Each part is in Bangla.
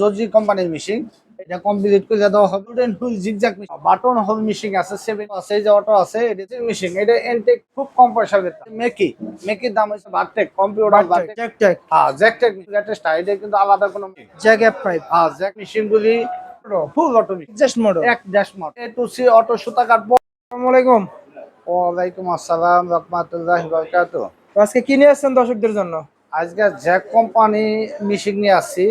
জর্জি কোম্পানির মেশিন এটা কমপ্লিট করে দেওয়া হবে। Wooden wheel zigzag button hole machine আছে সেভেন আছে এই যে অটো আছে এটা মেশিন এটা এনটেক খুব কম পয়সা বেতন। মেকি মেকির দাম হচ্ছে বারটেক কম্পিউটার বারটেক জ্যাক ট্যাক হ্যাঁ জ্যাকটেক লেটেস্ট এটা কিন্তু আলাদা কোনো জ্যাক এফ ফাইভ হ্যাঁ জ্যাক মেশিন গুলি ফুল অটো জাস্ট মডেল এক dash mode A two C auto সুতা কাটবো আসসালামু আলাইকুম। ওয়ালাইকুম আসসালাম রহমতুল্লাহ বারকাতুহ। তো আজকে কি নিয়ে আসছেন দর্শকদের জন্য? আজকে জ্যাক কোম্পানি মেশিন নিয়ে আসছি।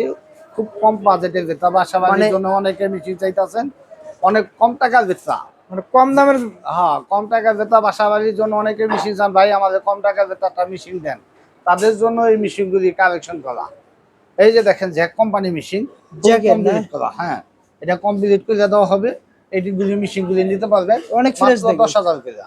খুব কম বাজেটের বেতা বাসা বাড়ির মানে- জন্য অনেকে মেশিন চাইতেছেন। অনেক কম টাকার মানে কম দামের হ্যাঁ কম টাকার বেতা বাসা বাড়ির জন্য অনেকে মেশিন চান। ভাই আমাদের কম টাকার মেশিন দেন। তাদের জন্য এই মেশিনগুলি কালেকশন করা। এই যে দেখেন জ্যাক কোম্পানি মেশিন? কমপ্লিট করা হ্যাঁ। এটা কমপ্লিট করে দেওয়া হবে। মেশিনগুলি নিতে পারবেন। অনেক ফ্রেশ দশ হাজার করে।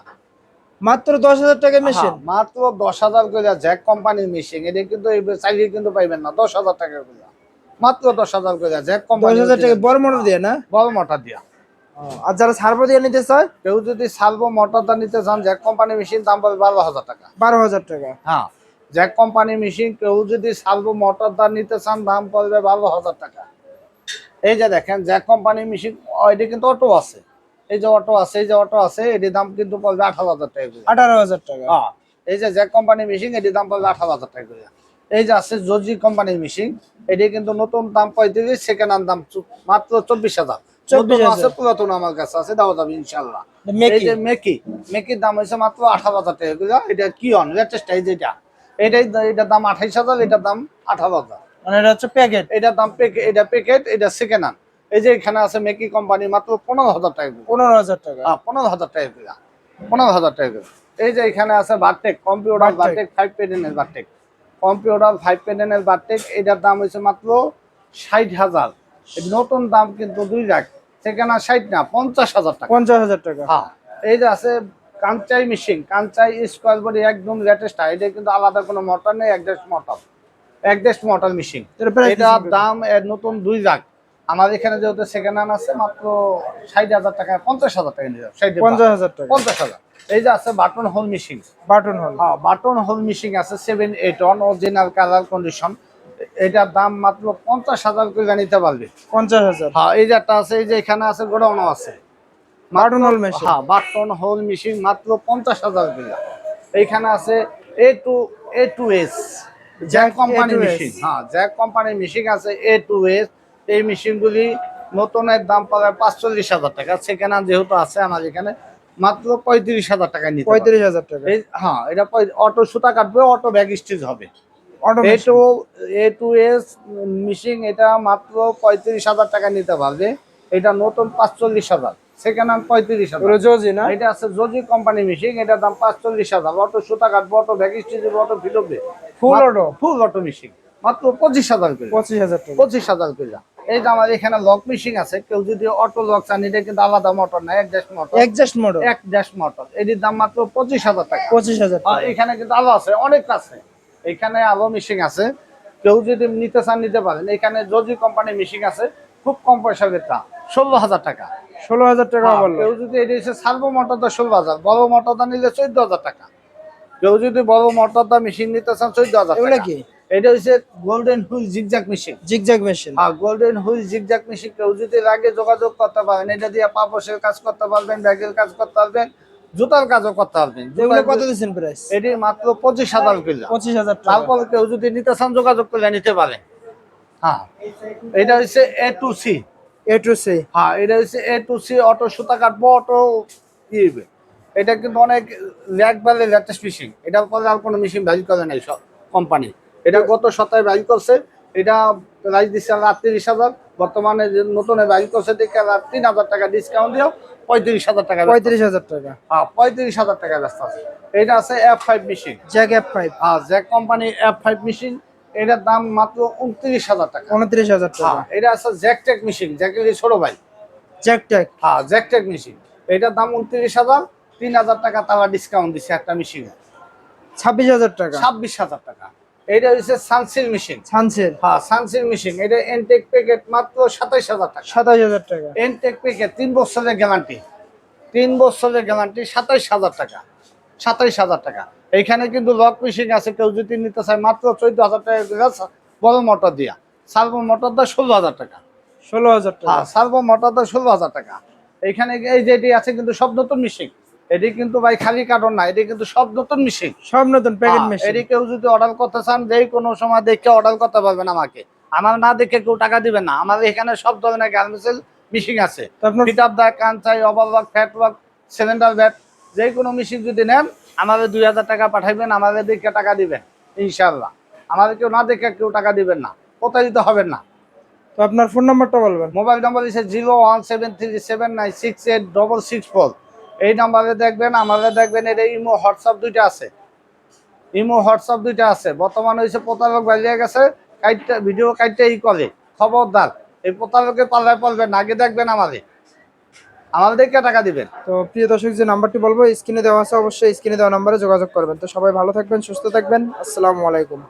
মাত্র দশ হাজার টাকার মেশিন হ্যাঁ, মাত্র দশ হাজার করে জ্যাক কোম্পানির মেশিন এটা কিন্তু চাইলে কিন্তু পাইবেন না দশ হাজার টাকা করে। মাত্র দশ হাজার করে জ্যাক দশ কোম্পানি হাজার টাকা বড় মোটর দিয়ে না? বড় মোটর দিয়া। আর যারা সার্ভো দিয়ে নিতে চায়? কেউ যদি সালবো মোটরটা নিতে চান জ্যাক কোম্পানি মেশিন দাম পাবে বারো হাজার টাকা। বারো হাজার টাকা। হ্যাঁ জ্যাক কোম্পানি মেশিন কেউ যদি সালবো মোটরটা নিতে চান দাম পড়বে বারো হাজার টাকা। এই যে দেখেন জ্যাক কোম্পানি মেশিন এটা কিন্তু অটো আছে। এই যে অটো আছে এই যে অটো আছে এটির দাম কিন্তু পড়বে আঠারো হাজার টাকা। আঠারো হাজার টাকা। হ্যাঁ এই যে জ্যাক কোম্পানির মেশিন এটির দাম পড়বে আঠারো হাজার টাকা এই যে আছে জর্জি কোম্পানির মেশিন এটি কিন্তু নতুন দাম পঁয়ত্রিশ সেকেন্ড হ্যান্ড দাম মাত্র চব্বিশ হাজার। নতুন আছে পুরাতন আমার কাছে আছে দেওয়া যাবে ইনশাল্লাহ এই মেকি যে মেকি মেকির দাম হয়েছে মাত্র আঠারো হাজার টাকা। এটা কি অন লেটেস্ট এই যেটা। এটাই এটার দাম আঠাইশ হাজার এটার দাম আঠারো হাজার। মানে এটা হচ্ছে প্যাকেট এটার দাম এটা প্যাকেট এটা সেকেন্ড হ্যান্ড এই যে এখানে আছে মেকি কোম্পানি মাত্র পনেরো হাজার টাকা পনেরো হাজার টাকা। হ্যাঁ পনেরো হাজার টাকা পনেরো হাজার টাকা এই যে এখানে আছে Bartek computer Bartek. Bartek five পেডেনের বারটেক computer five পেডেনের বারটেক এটার দাম হচ্ছে মাত্র ষাট হাজার। নতুন দাম কিন্তু দুই লাখ সেখানে ষাট না পঞ্চাশ হাজার টাকা। পঞ্চাশ হাজার টাকা। হ্যাঁ এই যে আছে Kansai machine Kansai square body একদম লেটেস্ট এটা কিন্তু আলাদা কোনো মোটর নেই একদেশ মোটর একদেশ মোটর মেশিন এটার? দাম নতুন দুই লাখ। আমার এখানে যেহেতু সেকেন্ড হ্যান্ড আছে মাত্র ষাট হাজার টাকা পঞ্চাশ হাজার টাকা নিয়ে যাবে ষাট পঞ্চাশ হাজার টাকা। পঞ্চাশ হাজার। এই যে আছে বাটন হোল মেশিন। বাটন হল। হ্যাঁ বাটন হোল মেশিন আছে seven eight one original colour condition এটার দাম মাত্র পঞ্চাশ হাজার করে নিতে পারবে। পঞ্চাশ হাজার। হ্যাঁ এই যে একটা আছে এই যে এখানে আছে গোডাউনও আছে। বাটন হল মেশিন। হ্যাঁ বাটন হোল মেশিন মাত্র পঞ্চাশ হাজার টাকা এইখানে আছে A two A two S Jack company machine হ্যাঁ জ্যাক কোম্পানির মেশিন আছে এ টু এস এই মেশিনগুলি নতুনের দাম পাবে পাঁচচল্লিশ হাজার টাকা। সেকেন্ড হ্যান্ড যেহেতু আছে আমার এখানে মাত্র পঁয়ত্রিশ হাজার টাকা নিতে পঁয়ত্রিশ হাজার টাকা। হ্যাঁ এটা অটো সুতা কাটবে অটো ব্যাগ স্টিচ হবে। Auto A two A two S machine এটা মাত্র পঁয়ত্রিশ হাজার টাকা নিতে পারবে। এটা নতুন পাঁচচল্লিশ হাজার। সেকেন্ড হ্যান্ড পঁয়ত্রিশ হাজার। রোজি না? এটা আছে জজি কোম্পানি মেশিন এটার দাম পাঁচচল্লিশ হাজার। অটো সুতা কাটবো auto bag stitch auto ফিটবে full auto full auto machine মাত্র পঁচিশ হাজার করে। পঁচিশ হাজার পঁচিশ হাজার করে। এই যে আমার এখানে লক মেশিন আছে কেউ যদি অটো লক চান এটা কিন্তু আলাদা মোটর না ড্যাশ মোটর একজাস্ট মডেল এক মোটর এটির দাম মাত্র পঁচিশ হাজার টাকা। পঁচিশ হাজার টাকা। এখানে কিন্তু আলো আছে অনেক আছে। এখানে আলো মেশিন আছে। কেউ যদি নিতে চান নিতে পারেন। এখানে জজি কোম্পানি মেশিন আছে খুব কম পয়সা বেতা ষোলো হাজার টাকা। ষোলো হাজার টাকা হ্যাঁ, কেউ যদি এটা হচ্ছে সার্ভো মোটরটা ষোলো হাজার বড় মোটরটা নিলে চোদ্দ হাজার টাকা। কেউ যদি বড় মোটরটা মেশিন নিতে চান চোদ্দ হাজার টাকা। কি? এটা হচ্ছে golden wheel zigzag machine zigzag machine আর গোল্ডেন হুইল জিগজাক মেশিন কেউ যদি লাগে যোগাযোগ করতে পারেন এটা দিয়ে পাপসের কাজ করতে পারবেন ব্যাগের কাজ করতে পারবেন জুতার কাজও করতে পারবেন। জুতার- কত দিচ্ছেন প্রাইস এটি মাত্র পঁচিশ হাজার কিলো। পঁচিশ হাজার তারপর কেউ যদি নিতে চান যোগাযোগ করলে নিতে পারে। হ্যাঁ এটা হচ্ছে A two C A two C হ্যাঁ এটা হচ্ছে এ টু সি অটো সুতা কাটবো অটো ইয়ে এটা কিন্তু অনেক ল্যাক বেলে লেটেস্ট মেশিন এটার পরে আর কোনো মেশিন ভ্যালি করে নাই সব কোম্পানি এটা গত সপ্তাহে ভ্যালি করছে। এটা প্রাইস দিচ্ছে রাত তিরিশ হাজার। বর্তমানে যে নতুন ভ্যালি করছে দেখে তিন হাজার টাকা ডিসকাউন্ট দিও পঁয়ত্রিশ হাজার টাকা পঁয়ত্রিশ হাজার টাকা। হ্যাঁ পঁয়ত্রিশ হাজার টাকা ব্যস্ত আছে। এটা আছে F five machine Jack F five আর Jack company F five machine এটার দাম মাত্র উনত্রিশ হাজার টাকা। উনত্রিশ হাজার টাকা। হ্যাঁ এটা আছে জ্যাকটেক মেশিন জ্যাকের ছোট ভাই। জ্যাক ট্যাক হ্যাঁ জ্যাকটেক মেশিন এটার দাম উনত্রিশ হাজার। তিন হাজার টাকা তারা ডিসকাউন্ট দিচ্ছে একটা মেশিনে ছাব্বিশ হাজার টাকা। ছাব্বিশ হাজার টাকা। এটা হচ্ছে সানসিল মেশিন। সানসের হ্যাঁ সানসিল মেশিন। এটা এনটেক প্যাকেট মাত্র সাতাইশ হাজার টাকা। সাতাশ হাজার টাকা। এনটেক প্যাকেট তিন বছরের গ্যারান্টি তিন বছরের গ্যারান্টি সাতাইশ হাজার টাকা। সাতাইশ হাজার টাকা। এইখানে কিন্তু লক মেশিন আছে কেউ যদি নিতে চায় মাত্র চোদ্দ হাজার টাকা বড় মোটর দিয়া। সার্ভো মোটর দা ষোলো হাজার টাকা। ষোলো হাজার টাকা। সার্ভো মোটর দা ষোলো হাজার টাকা। এখানে এই যেটি আছে কিন্তু সব নতুন মিশিং এটি কিন্তু ভাই খালি কার্টন না এটি কিন্তু সব নতুন মিশিং সব নতুন প্যাকেট মেশিন এটি কেউ যদি অর্ডার করতে চান যে কোনো সময় দেখে অর্ডার করতে পারবেন আমাকে। আমার না দেখে কেউ টাকা দিবেন না। আমার এখানে সব ধরনের গার্মেন্টসের মিশিং আছে। Fit up the Kansai overlock flat work cylinder bed যে কোনো মিশিং যদি নেন আমাদের দুই হাজার টাকা পাঠাইবেন আমাদের দেখে টাকা দিবেন ইনশাল্লাহ আমাদের কেউ না দেখে কেউ টাকা দিবেন না। প্রতারিত হবেন না। তো আপনার ফোন নাম্বারটা বলবেন। মোবাইল নম্বর হচ্ছে zero one seven three seven nine six eight double six four. এই নাম্বারে দেখবেন আমাদের দেখবেন, এটা ইমো, হোয়াটসঅ্যাপ দুইটা আছে। ইমো, হোয়াটসঅ্যাপ দুইটা আছে। বর্তমানে হয়েছে প্রতারক বাজিয়ে গেছে, কাইটটা, ভিডিও কাইটটা ই করে, খবরদার। এই প্রতারকের পাল্লায় পড়বেন আগে দেখবেন আমাদের আমাদেরকে টাকা দিবেন। তো প্রিয় দর্শক, যে নাম্বারটি বলব, স্ক্রিনে দেওয়া আছে, অবশ্যই স্ক্রিনে দেওয়া নাম্বারে যোগাযোগ করবেন। তো সবাই ভালো থাকবেন, সুস্থ থাকবেন। আসসালামু আলাইকুম।